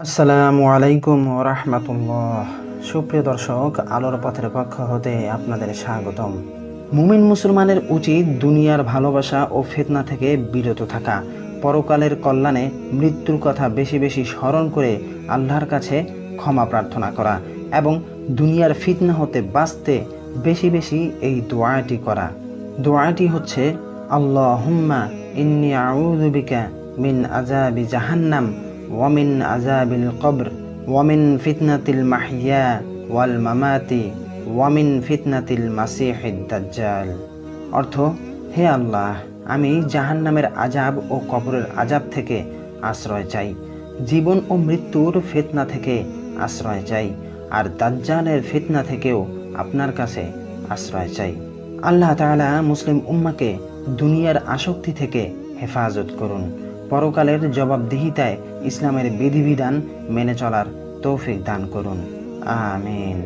আসসালামু আলাইকুম রহমতুল্লাহ সুপ্রিয় দর্শক, আলোর পথের পক্ষ হতে আপনাদের স্বাগতম। মুমিন মুসলমানের উচিত দুনিয়ার ভালোবাসা ও ফিতনা থেকে বিরত থাকা। পরকালের কল্যাণে মৃত্যুর কথা বেশি বেশি স্মরণ করে আল্লাহর কাছে ক্ষমা প্রার্থনা করা এবং দুনিয়ার ফিতনা হতে বাঁচতে বেশি বেশি এই দোয়াটি করা। দোয়াটি হচ্ছে, আল্লাহুম্মা ইন্নি আউযু বিকা মিন আযাবি জাহান্নাম ওয়া মিন আযাবিল কবর ওয়া মিন ফিতনাতিল মাহইয়া ওয়াল মামাতি ওয়ামিন ফিতনাতিল মাসিহিদ দাজ্জাল। অর্থ, হে আল্লাহ, আমি জাহান্নামের আজাব ও কবরের আজাব থেকে আশ্রয় চাই, জীবন ও মৃত্যুর ফিতনা থেকে আশ্রয় চাই, আর দাজ্জালের ফিতনা থেকেও আপনার কাছে আশ্রয় চাই। আল্লাহ তাআলা মুসলিম উম্মাকে দুনিয়ার আসক্তি থেকে হেফাজত করুন। পরকালের জবাবদিহিতায় ইসলামের বিধিবিধান মেনে চলার তৌফিক দান করুন। আমিন।